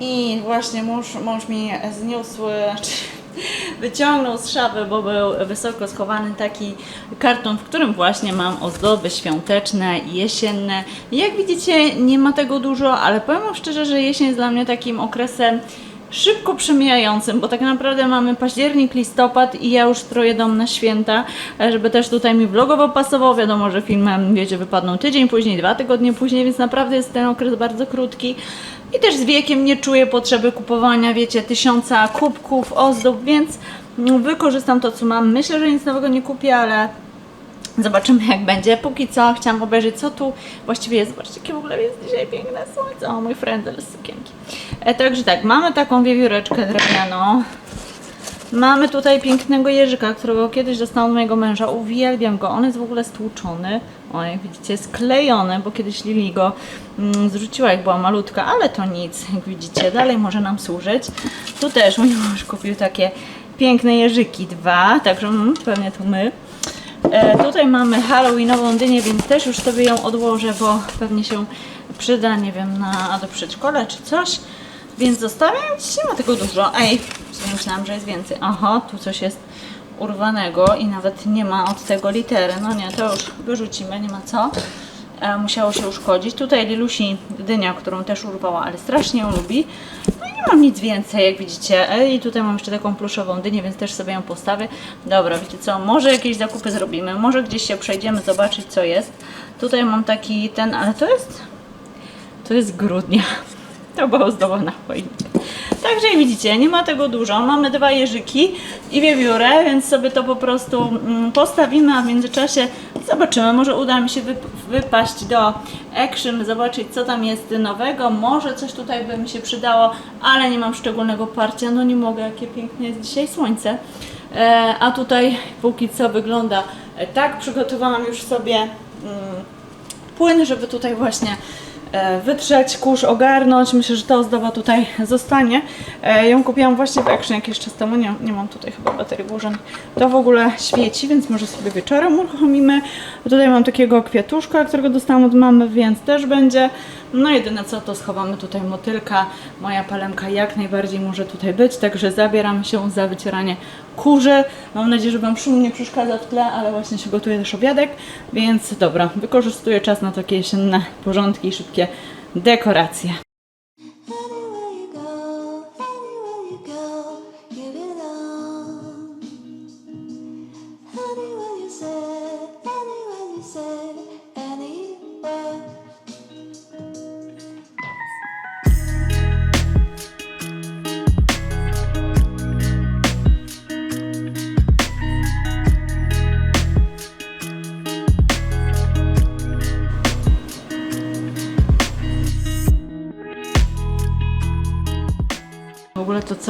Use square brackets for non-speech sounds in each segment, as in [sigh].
I właśnie mąż, mąż mi zniósł, czy wyciągnął z szafy, bo był wysoko schowany taki karton, w którym właśnie mam ozdoby świąteczne jesienne. Jak widzicie, nie ma tego dużo, ale powiem wam szczerze, że jesień jest dla mnie takim okresem szybko przemijającym, bo tak naprawdę mamy październik, listopad i ja już stroję dom na święta, żeby też tutaj mi vlogowo pasowało. Wiadomo, że filmem, wiecie, wypadną tydzień później, dwa tygodnie później, więc naprawdę jest ten okres bardzo krótki. I też z wiekiem nie czuję potrzeby kupowania, wiecie, tysiąca kubków, ozdób, więc wykorzystam to, co mam. Myślę, że nic nowego nie kupię, ale Zobaczymy jak będzie. Póki co chciałam obejrzeć co tu właściwie jest. Zobaczcie jakie w ogóle jest dzisiaj piękne słońce. O mój frędzel z sukienki. E, także tak, mamy taką wiewióreczkę drewnianą. Mamy tutaj pięknego jeżyka, którego kiedyś dostałam od mojego męża. Uwielbiam go. On jest w ogóle stłuczony. O, jak widzicie, jest klejony, bo kiedyś Lili go mm, zrzuciła, jak była malutka, ale to nic. Jak widzicie, dalej może nam służyć. Tu też mój mąż kupił takie piękne jeżyki dwa, także mm, pewnie to my. E, tutaj mamy Halloweenową dynię, więc też już sobie ją odłożę, bo pewnie się przyda, nie wiem, na do przedszkola czy coś. Więc zostawiam, nie ma tego dużo. Ej, myślałam, że jest więcej. Aha, tu coś jest urwanego i nawet nie ma od tego litery. No nie, to już wyrzucimy, nie ma co. E, musiało się uszkodzić. Tutaj Lilusi dynia, którą też urwała, ale strasznie ją lubi. No i nie mam nic więcej, jak widzicie. E, I tutaj mam jeszcze taką pluszową dynię, więc też sobie ją postawię. Dobra, wiecie co, może jakieś zakupy zrobimy, może gdzieś się przejdziemy, zobaczyć co jest. Tutaj mam taki ten, ale to jest... To jest grudnia. To była ozdoba na choinkę. Także widzicie, nie ma tego dużo. Mamy dwa jeżyki i wiewiórę, więc sobie to po prostu mm, postawimy, a w międzyczasie zobaczymy. Może uda mi się wyp- wypaść do Action, zobaczyć co tam jest nowego. Może coś tutaj by mi się przydało, ale nie mam szczególnego parcia. No nie mogę, jakie piękne jest dzisiaj słońce. E, a tutaj póki co wygląda e, tak. Przygotowałam już sobie mm, płyn, żeby tutaj właśnie wytrzeć, kurz, ogarnąć. Myślę, że ta ozdoba tutaj zostanie. E, ją kupiłam właśnie w Action jakiś czas temu. Nie, nie mam tutaj chyba baterii włożonych. To w ogóle świeci, więc może sobie wieczorem uruchomimy. Tutaj mam takiego kwiatuszka, którego dostałam od mamy, więc też będzie. No jedyne co, to schowamy tutaj motylka. Moja palemka jak najbardziej może tutaj być, także zabieram się za wycieranie kurzy. Mam nadzieję, że Wam szum nie przeszkadza w tle, ale właśnie się gotuje też obiadek, więc dobra, wykorzystuję czas na takie jesienne porządki i szybkie dekoracje.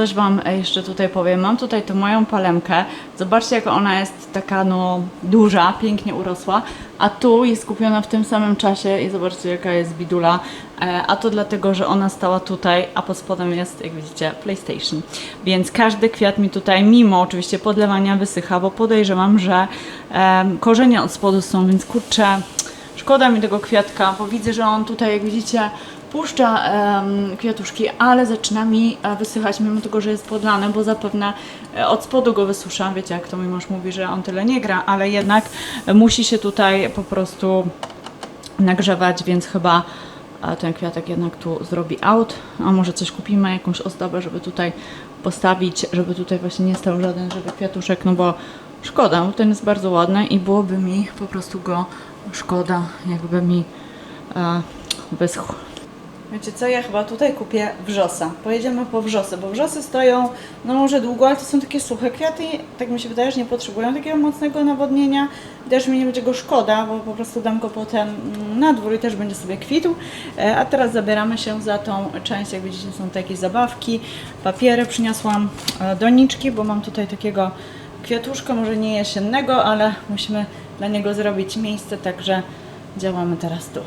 Coś Wam e, jeszcze tutaj powiem. Mam tutaj tą moją palemkę. Zobaczcie, jak ona jest taka no duża, pięknie urosła. A tu jest kupiona w tym samym czasie i zobaczcie, jaka jest bidula. E, A to dlatego, że ona stała tutaj, a pod spodem jest, jak widzicie, PlayStation. Więc każdy kwiat mi tutaj, mimo oczywiście podlewania, wysycha, bo podejrzewam, że korzenie od spodu są, więc kurczę, szkoda mi tego kwiatka, bo widzę, że on tutaj, jak widzicie, puszcza em, kwiatuszki, ale zaczyna mi e, wysychać, mimo tego, że jest podlane, bo zapewne e, od spodu go wysuszam. Wiecie, jak to mój mąż mówi, że on tyle nie gra, ale jednak musi się tutaj po prostu nagrzewać, więc chyba e, ten kwiatek jednak tu zrobi out. A może coś kupimy, jakąś ozdobę, żeby tutaj postawić, żeby tutaj właśnie nie stał żaden żywy kwiatuszek, no bo szkoda, bo ten jest bardzo ładny i byłoby mi po prostu go szkoda, jakby mi e, wyschł. Wiecie co, ja chyba tutaj kupię wrzosa. Pojedziemy po wrzosy, bo wrzosy stoją no może długo, ale to są takie suche kwiaty i tak mi się wydaje, że nie potrzebują takiego mocnego nawodnienia. Też mi nie będzie go szkoda, bo po prostu dam go potem mm, na dwór i też będzie sobie kwitł. E, A teraz zabieramy się za tą część, jak widzicie są to jakieś zabawki, papiery. Przyniosłam e, doniczki, bo mam tutaj takiego kwiatuszka, może nie jesiennego, ale musimy dla niego zrobić miejsce, także działamy teraz tu.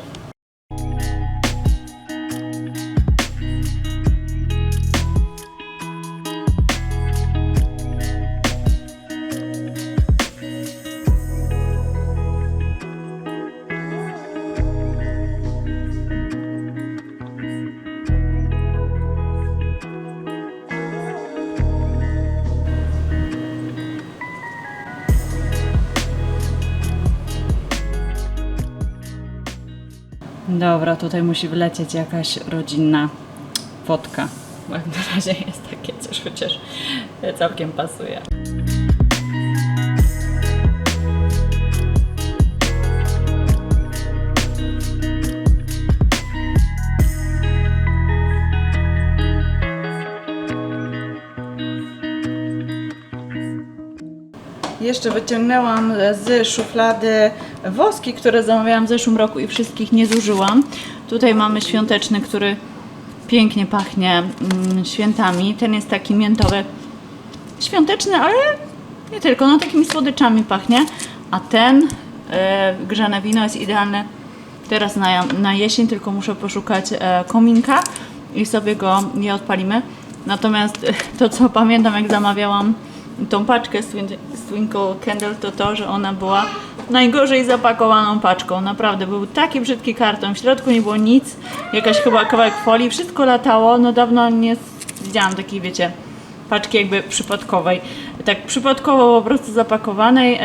Dobra, tutaj musi wlecieć jakaś rodzinna fotka. Bo na razie jest takie coś, chociaż całkiem pasuje. Jeszcze wyciągnęłam z szuflady woski, które zamawiałam w zeszłym roku i wszystkich nie zużyłam. Tutaj mamy świąteczny, który pięknie pachnie mm, świętami. Ten jest taki miętowy, świąteczny, ale nie tylko, no takimi słodyczami pachnie. A ten e, grzane wino jest idealne teraz na, na jesień, tylko muszę poszukać e, kominka i sobie go nie odpalimy. Natomiast e, to, co pamiętam, jak zamawiałam tą paczkę z Twinkle Candle, to to, że ona była najgorzej zapakowaną paczką. Naprawdę, był taki brzydki karton, w środku nie było nic, jakaś chyba kawałek folii, wszystko latało. No dawno nie widziałam takiej, wiecie, paczki jakby przypadkowej. Tak przypadkowo po prostu zapakowanej.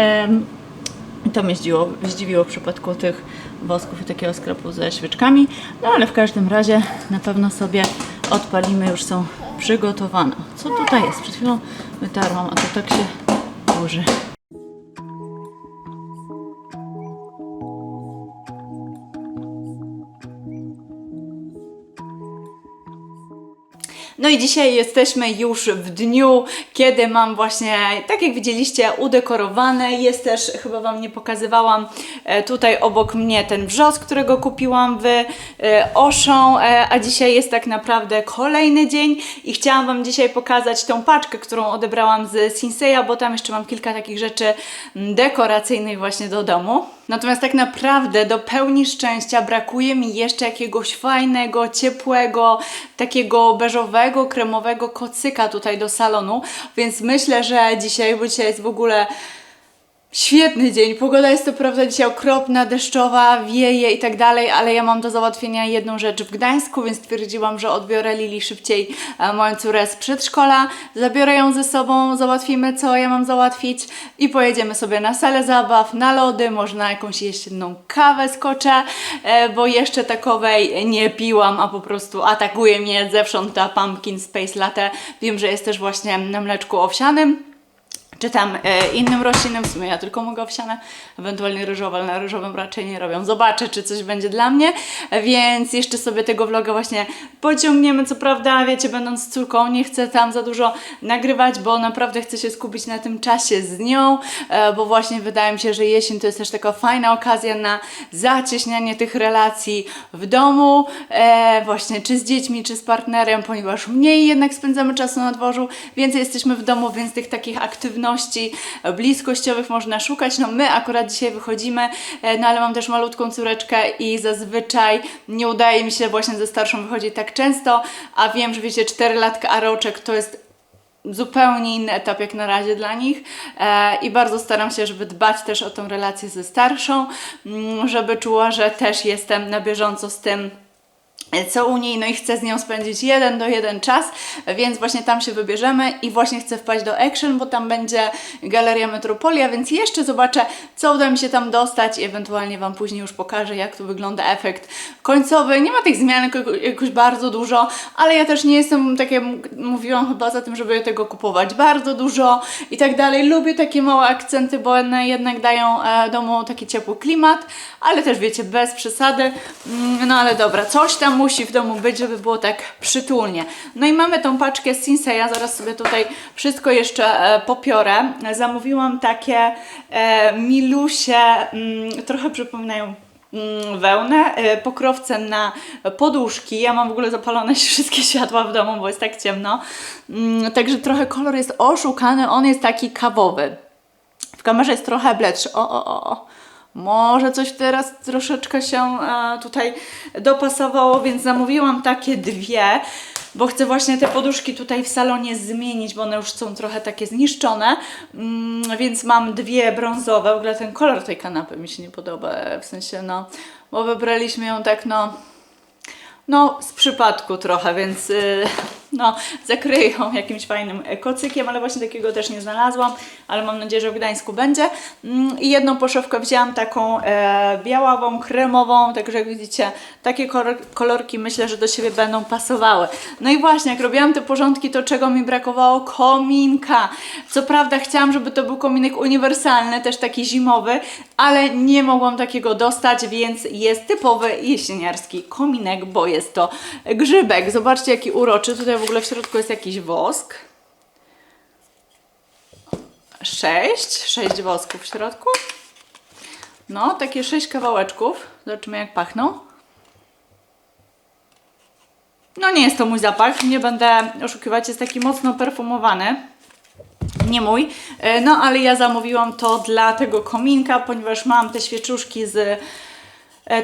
to mnie zdziwiło, zdziwiło w przypadku tych wosków i takiego sklepu ze świeczkami. No ale w każdym razie na pewno sobie odpalimy, już są przygotowane. Co tutaj jest? Przed chwilą wytarłam, a to tak się burzy. No i dzisiaj jesteśmy już w dniu, kiedy mam właśnie, tak jak widzieliście, udekorowane. Jest też, chyba Wam nie pokazywałam, e, tutaj obok mnie ten wrzos, którego kupiłam w e, Auchan, e, a dzisiaj jest tak naprawdę kolejny dzień i chciałam Wam dzisiaj pokazać tą paczkę, którą odebrałam z Sinseya, bo tam jeszcze mam kilka takich rzeczy mm, dekoracyjnych właśnie do domu. Natomiast tak naprawdę do pełni szczęścia brakuje mi jeszcze jakiegoś fajnego, ciepłego, takiego beżowego, kremowego kocyka tutaj do salonu, więc myślę, że dzisiaj, bo dzisiaj jest w ogóle Świetny dzień. Pogoda jest to prawda dzisiaj okropna, deszczowa, wieje i tak dalej, ale ja mam do załatwienia jedną rzecz w Gdańsku, więc stwierdziłam, że odbiorę Lili szybciej e, moją córę z przedszkola, zabiorę ją ze sobą, załatwimy co ja mam załatwić i pojedziemy sobie na salę zabaw, na lody, może na jakąś jesienną kawę skoczę, e, bo jeszcze takowej nie piłam, a po prostu atakuje mnie zewsząd ta pumpkin space latte. Wiem, że jest też właśnie na mleczku owsianym czy tam e, innym roślinnym, w sumie ja tylko mogę owsiane, ewentualnie ryżowe, ale na ryżowym raczej nie robią. Zobaczę, czy coś będzie dla mnie, więc jeszcze sobie tego vloga właśnie pociągniemy, co prawda, wiecie, będąc z córką, nie chcę tam za dużo nagrywać, bo naprawdę chcę się skupić na tym czasie z nią, e, bo właśnie wydaje mi się, że jesień to jest też taka fajna okazja na zacieśnianie tych relacji w domu, e, właśnie czy z dziećmi, czy z partnerem, ponieważ mniej jednak spędzamy czasu na dworzu, więcej jesteśmy w domu, więc tych takich aktywności bliskościowych można szukać. No my akurat dzisiaj wychodzimy, e, no ale mam też malutką córeczkę i zazwyczaj nie udaje mi się właśnie ze starszą wychodzić tak często, a wiem, że wiecie, 4 latka a roczek to jest zupełnie inny etap jak na razie dla nich e, i bardzo staram się, żeby dbać też o tą relację ze starszą, mm, żeby czuła, że też jestem na bieżąco z tym, co u niej, no i chcę z nią spędzić jeden do jeden czas, więc właśnie tam się wybierzemy i właśnie chcę wpaść do Action, bo tam będzie Galeria Metropolia, więc jeszcze zobaczę, co uda mi się tam dostać i ewentualnie Wam później już pokażę, jak tu wygląda efekt końcowy. Nie ma tych zmian jako- jakoś bardzo dużo, ale ja też nie jestem, tak jak mówiłam chyba za tym, żeby tego kupować bardzo dużo i tak dalej. Lubię takie małe akcenty, bo one jednak dają e, domu taki ciepły klimat, ale też wiecie, bez przesady. Mm, No ale dobra, coś tam musi w domu być, żeby było tak przytulnie. No i mamy tą paczkę z Sinseya, zaraz sobie tutaj wszystko jeszcze e, popiorę. Zamówiłam takie e, milusie, mm, trochę przypominają mm, wełnę, e, pokrowce na poduszki. Ja mam w ogóle zapalone [laughs] wszystkie światła w domu, bo jest tak ciemno. Mm, Także trochę kolor jest oszukany, on jest taki kawowy. W kamerze jest trochę bledszy. O, o, o. Może coś teraz troszeczkę się e, tutaj dopasowało, więc zamówiłam takie dwie, bo chcę właśnie te poduszki tutaj w salonie zmienić, bo one już są trochę takie zniszczone. Mm, więc mam dwie brązowe. W ogóle ten kolor tej kanapy mi się nie podoba, e, w sensie no, bo wybraliśmy ją tak no no, z przypadku trochę, więc y, no, zakryję ją jakimś fajnym kocykiem, ale właśnie takiego też nie znalazłam, ale mam nadzieję, że w Gdańsku będzie. Mm, I jedną poszewkę wzięłam taką e, białawą, kremową, także jak widzicie, takie kolor, kolorki myślę, że do siebie będą pasowały. No i właśnie, jak robiłam te porządki, to czego mi brakowało? Kominka. Co prawda chciałam, żeby to był kominek uniwersalny, też taki zimowy, ale nie mogłam takiego dostać, więc jest typowy jesieniarski kominek, bo jest to grzybek. Zobaczcie, jaki uroczy. Tutaj w ogóle w środku jest jakiś wosk. Sześć, sześć wosków w środku. No, takie sześć kawałeczków. Zobaczymy, jak pachną. No, nie jest to mój zapach, nie będę oszukiwać, jest taki mocno perfumowany nie mój. E, No ale ja zamówiłam to dla tego kominka, ponieważ mam te świeczuszki z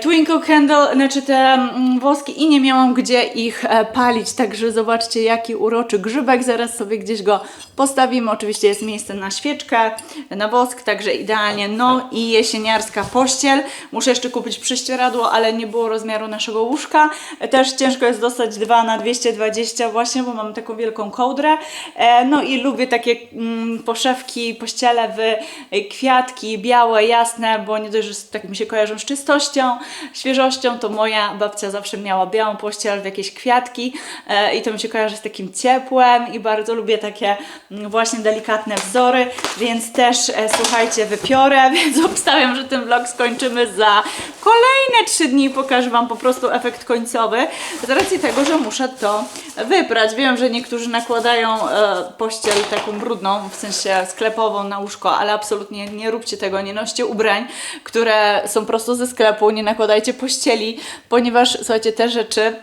Twinkle Candle, znaczy te mm, woski i nie miałam gdzie ich e, palić, także zobaczcie jaki uroczy grzybek, zaraz sobie gdzieś go postawimy, oczywiście jest miejsce na świeczkę, na wosk, także idealnie, no i jesieniarska pościel, muszę jeszcze kupić prześcieradło, ale nie było rozmiaru naszego łóżka, E, też ciężko jest dostać 2 na 220 właśnie, bo mam taką wielką kołdrę, E, no i lubię takie mm, poszewki, pościele w e, kwiatki, białe, jasne, bo nie dość, że tak mi się kojarzą z czystością, świeżością, to moja babcia zawsze miała białą pościel w jakieś kwiatki e, i to mi się kojarzy z takim ciepłem i bardzo lubię takie mm, właśnie delikatne wzory, więc też e, słuchajcie, wypiorę, [laughs] więc obstawiam, że ten vlog skończymy za kolejne 3 dni, pokażę Wam po prostu efekt końcowy, z racji tego, że muszę to wyprać. Wiem, że niektórzy nakładają e, pościel taką brudną, w sensie sklepową na łóżko, ale absolutnie nie róbcie tego, nie noście ubrań, które są prosto ze sklepu, nie nakładajcie pościeli, ponieważ słuchajcie, te rzeczy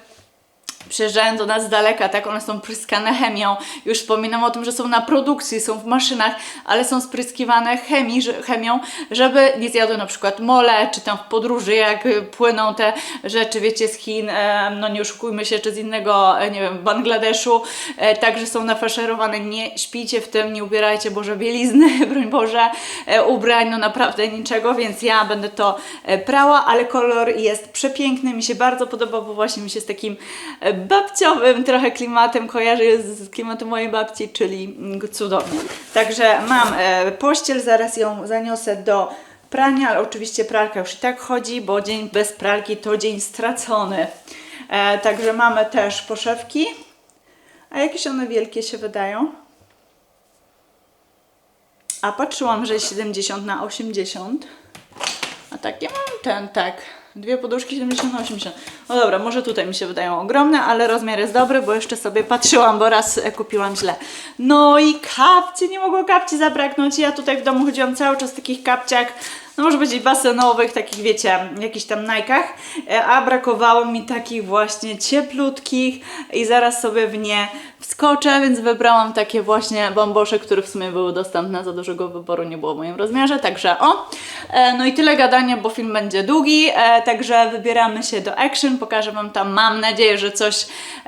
przyjeżdżają do nas z daleka, tak? One są pryskane chemią. Już wspominam o tym, że są na produkcji, są w maszynach, ale są spryskiwane chemii, chemią, żeby nie zjadły na przykład mole, czy tam w podróży, jak płyną te rzeczy, wiecie, z Chin, no nie oszukujmy się, czy z innego, e, nie wiem, Bangladeszu, e, także są nafaszerowane. Nie śpijcie w tym, nie ubierajcie Boże bielizny, [laughs] broń Boże, e, ubrań, no naprawdę niczego, więc ja będę to prała, ale kolor jest przepiękny, mi się bardzo podoba, bo właśnie mi się z takim babciowym trochę klimatem kojarzy z klimatem mojej babci, czyli mm, cudownie. Także mam e, pościel, zaraz ją zaniosę do prania, ale oczywiście pralka już i tak chodzi, bo dzień bez pralki to dzień stracony. E, także mamy też poszewki. A jakieś one wielkie się wydają? A patrzyłam, że 70 na 80. A takie mam ten, tak. Dwie poduszki 70 na 80. No dobra, może tutaj mi się wydają ogromne, ale rozmiar jest dobry, bo jeszcze sobie patrzyłam, bo raz kupiłam źle. No i kapcie, nie mogło kapci zabraknąć. Ja tutaj w domu chodziłam cały czas w takich kapciach, no może powiedzieć basenowych, takich wiecie, jakichś tam najkach, e, a brakowało mi takich właśnie cieplutkich i zaraz sobie w nie wskoczę, więc wybrałam takie właśnie bambosze, które w sumie były dostępne, za dużego wyboru nie było w moim rozmiarze, także o. E, No i tyle gadania, bo film będzie długi, e, także wybieramy się do action, pokażę Wam tam, mam nadzieję, że coś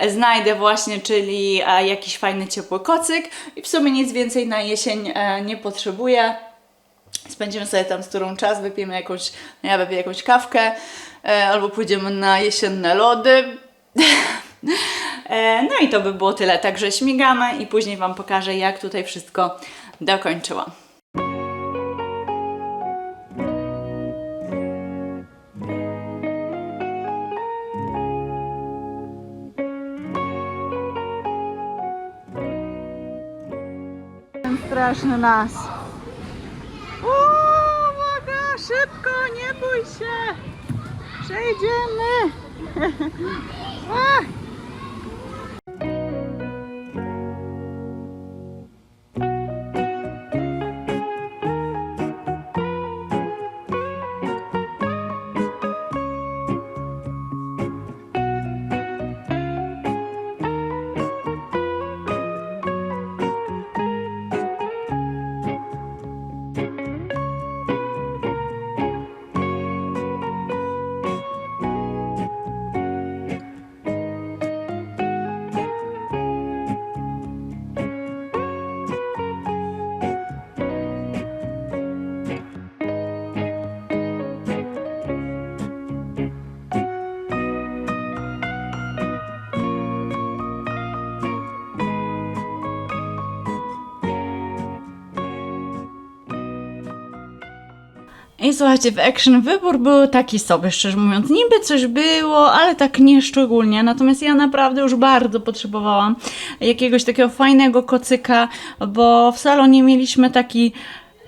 znajdę właśnie, czyli jakiś fajny ciepły kocyk i w sumie nic więcej na jesień nie potrzebuję. Spędzimy sobie tam z którą czas, wypijemy jakąś, no ja wypiję jakąś kawkę, e, albo pójdziemy na jesienne lody. [laughs] E, no i to by było tyle. Także śmigamy i później Wam pokażę, jak tutaj wszystko dokończyłam. Straszny nas. Szybko, nie bój się. Przejdziemy. [laughs] Słuchajcie, w Action wybór był taki sobie, szczerze mówiąc. Niby coś było, ale tak nieszczególnie. Natomiast ja naprawdę już bardzo potrzebowałam jakiegoś takiego fajnego kocyka, bo w salonie mieliśmy taki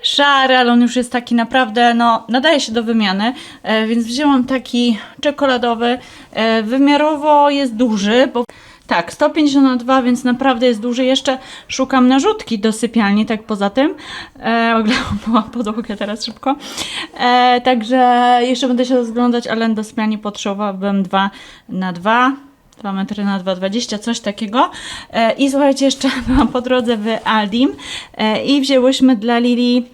szary, ale on już jest taki naprawdę, no, nadaje się do wymiany, e, więc wzięłam taki czekoladowy. E, wymiarowo jest duży, bo tak, 150 na 2, więc naprawdę jest duży. Jeszcze szukam narzutki do sypialni, tak poza tym. E, oglądałam [laughs] podłogę teraz szybko. E, także jeszcze będę się rozglądać, ale do sypialni potrzebowałabym 2 na 2. 2 metry na 2,20, coś takiego. E, I słuchajcie, jeszcze [laughs] byłam po drodze w Aldim e, i wzięłyśmy dla Lili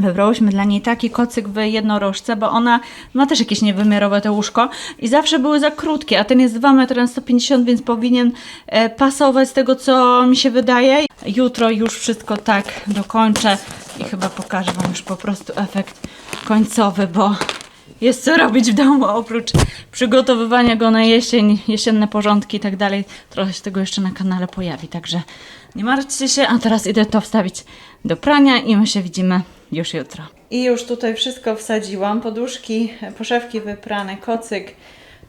Wybrałyśmy dla niej taki kocyk w jednorożce, bo ona ma też jakieś niewymiarowe to łóżko i zawsze były za krótkie, a ten jest 2 metry na 150, więc powinien e, pasować z tego, co mi się wydaje. Jutro już wszystko tak dokończę i chyba pokażę Wam już po prostu efekt końcowy, bo jest co robić w domu oprócz przygotowywania go na jesień, jesienne porządki i tak dalej. Trochę się tego jeszcze na kanale pojawi, także nie martwcie się, a teraz idę to wstawić do prania i my się widzimy już jutro. I już tutaj wszystko wsadziłam, poduszki, poszewki wyprane, kocyk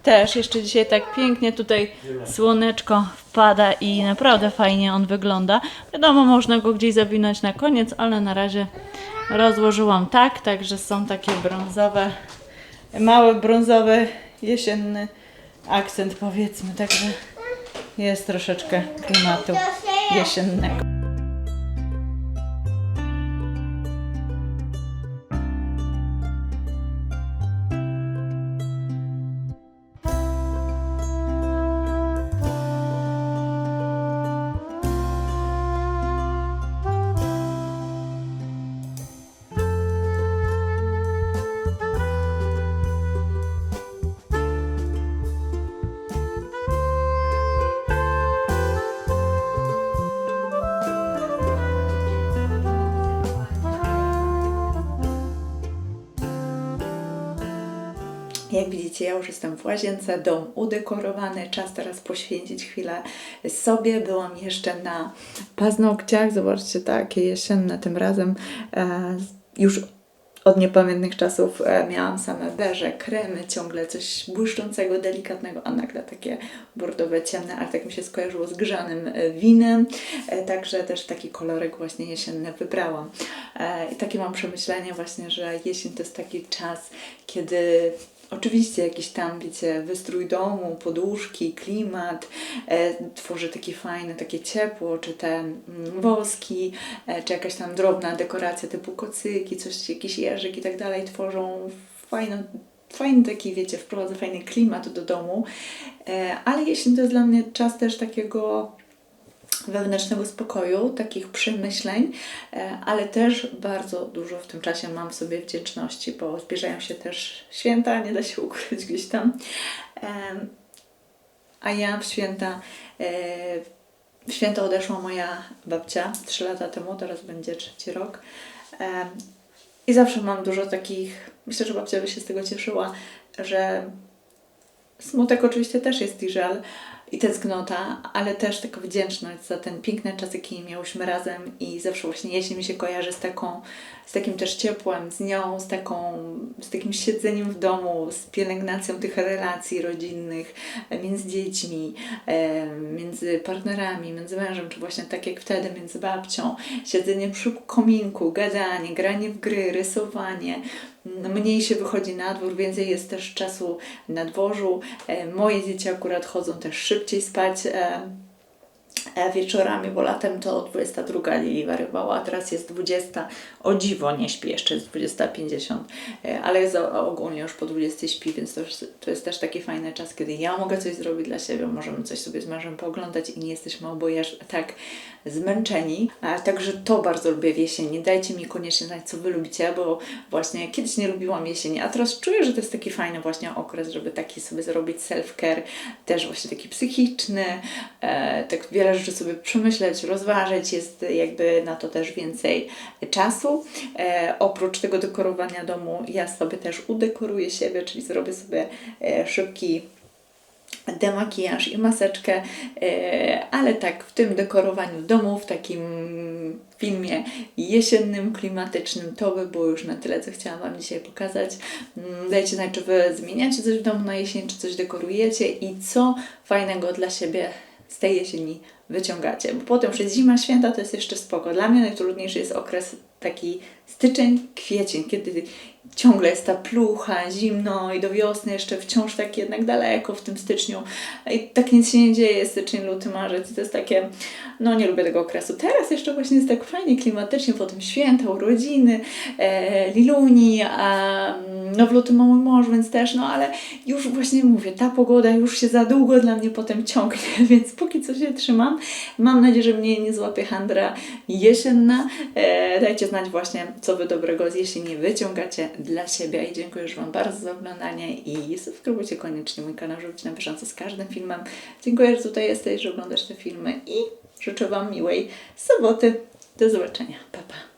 też. Jeszcze dzisiaj tak pięknie tutaj słoneczko wpada i naprawdę fajnie on wygląda. Wiadomo, można go gdzieś zawinąć na koniec, ale na razie rozłożyłam tak, także są takie brązowe, mały brązowy, jesienny akcent powiedzmy, także jest troszeczkę klimatu jesiennego. Widzicie, ja już jestem w łazience, dom udekorowany, czas teraz poświęcić chwilę sobie. Byłam jeszcze na paznokciach, zobaczcie, takie jesienne tym razem. E, już od niepamiętnych czasów e, miałam same beże, kremy, ciągle coś błyszczącego, delikatnego, a nagle takie bordowe, ciemne, ale tak mi się skojarzyło z grzanym e, winem, e, także też taki kolorek właśnie jesienny wybrałam. I takie mam przemyślenie właśnie, że jesień to jest taki czas, kiedy Oczywiście jakiś tam, wiecie, wystrój domu, poduszki, klimat e, tworzy takie fajne, takie ciepło, czy te mm, woski, e, czy jakaś tam drobna dekoracja typu kocyki, coś, jakiś jeżyk i tak dalej tworzą fajną, fajny taki, wiecie, wprowadza fajny klimat do domu, e, ale jeśli to jest dla mnie czas też takiego wewnętrznego spokoju, takich przemyśleń, e, ale też bardzo dużo w tym czasie mam w sobie wdzięczności, bo zbliżają się też święta, nie da się ukryć gdzieś tam. A ja w święta, e, w święta odeszła moja babcia trzy lata temu, teraz będzie trzeci rok. I zawsze mam dużo takich, myślę, że babcia by się z tego cieszyła, że Smutek oczywiście też jest i żal i tęsknota, ale też taka wdzięczność za ten piękny czas, jaki miałyśmy razem i zawsze właśnie jesień mi się kojarzy z taką, z takim też ciepłem, z nią, z taką, z takim siedzeniem w domu, z pielęgnacją tych relacji rodzinnych e, między dziećmi, e, między partnerami, między mężem, czy właśnie tak jak wtedy między babcią, siedzenie przy kominku, gadanie, granie w gry, rysowanie, mniej się wychodzi na dwór, więcej jest też czasu na dworzu. E, Moje dzieci akurat chodzą też szybciej spać e, e, wieczorami, bo latem to 22 Lili warywała, a teraz jest 20. O dziwo nie śpi, jeszcze jest 20.50, e, ale za, ogólnie już po 20 śpi, więc to, to jest też taki fajny czas, kiedy ja mogę coś zrobić dla siebie, możemy coś sobie z mężem pooglądać i nie jesteśmy oboje tak zmęczeni. A, także to bardzo lubię w jesieni. Dajcie mi koniecznie znać, co Wy lubicie, bo właśnie kiedyś nie lubiłam jesieni, a teraz czuję, że to jest taki fajny właśnie okres, żeby taki sobie zrobić self-care, też właśnie taki psychiczny, e, tak wiele rzeczy sobie przemyśleć, rozważyć, jest jakby na to też więcej czasu. E, oprócz tego dekorowania domu, ja sobie też udekoruję siebie, czyli zrobię sobie e, szybki demakijaż i maseczkę, e, ale tak w tym dekorowaniu domu, w takim filmie jesiennym, klimatycznym, to by było już na tyle, co chciałam Wam dzisiaj pokazać. Mm, Dajcie znać, czy Wy zmieniacie coś w domu na jesień, czy coś dekorujecie i co fajnego dla siebie z tej jesieni wyciągacie. Bo potem jest zima, święta, to jest jeszcze spoko. Dla mnie najtrudniejszy jest okres taki styczeń, kwiecień, kiedy ciągle jest ta plucha, zimno i do wiosny jeszcze wciąż tak jednak daleko w tym styczniu. I tak nic się nie dzieje, styczeń, luty, marzec. I to jest takie, no nie lubię tego okresu. Teraz jeszcze właśnie jest tak fajnie klimatycznie, potem święta, urodziny, e, Liluni, a mm, no w lutym ma mój mąż, więc też, no ale już właśnie mówię, ta pogoda już się za długo dla mnie potem ciągnie, [laughs] więc póki co się trzymam. Mam nadzieję, że mnie nie złapie handra jesienna. E, dajcie znać właśnie, co Wy dobrego z jesieni wyciągacie dla siebie i dziękuję już Wam bardzo za oglądanie i subskrybujcie koniecznie mój kanał, żeby być na bieżąco z każdym filmem. Dziękuję, że tutaj jesteś, że oglądasz te filmy i życzę Wam miłej soboty. Do zobaczenia. Pa, pa.